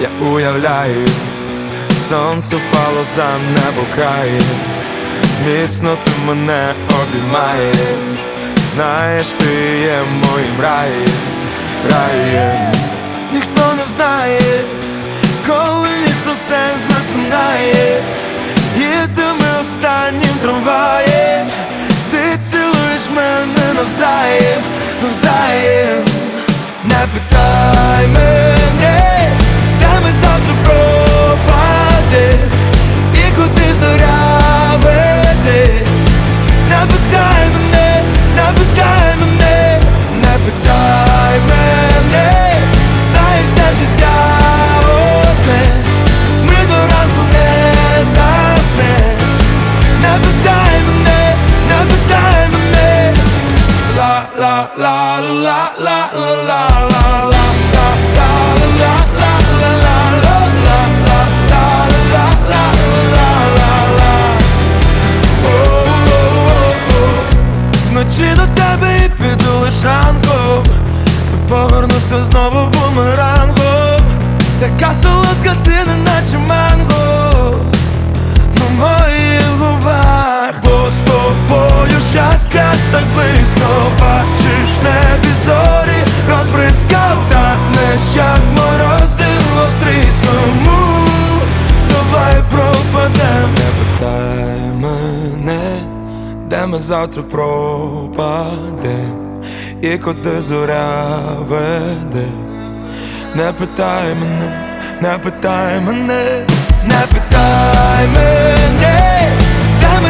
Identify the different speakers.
Speaker 1: Я уявляю, сонце впало за небо крає, міцно ти мене обіймаєш, знаєш, ти є моїм раєм, раєм. Ніхто не знає, коли місто все засинає, їдемо останнім трамваєм, ти цілуєш мене навзаєм, навзаєм Вночі до тебе і піду лиш ранком. То повернуся знову бумерангом Така солодка ти, не наче ми завтра пропаде, і куди зоря веде, не питай мене, не питай мене, не питай мене, де ми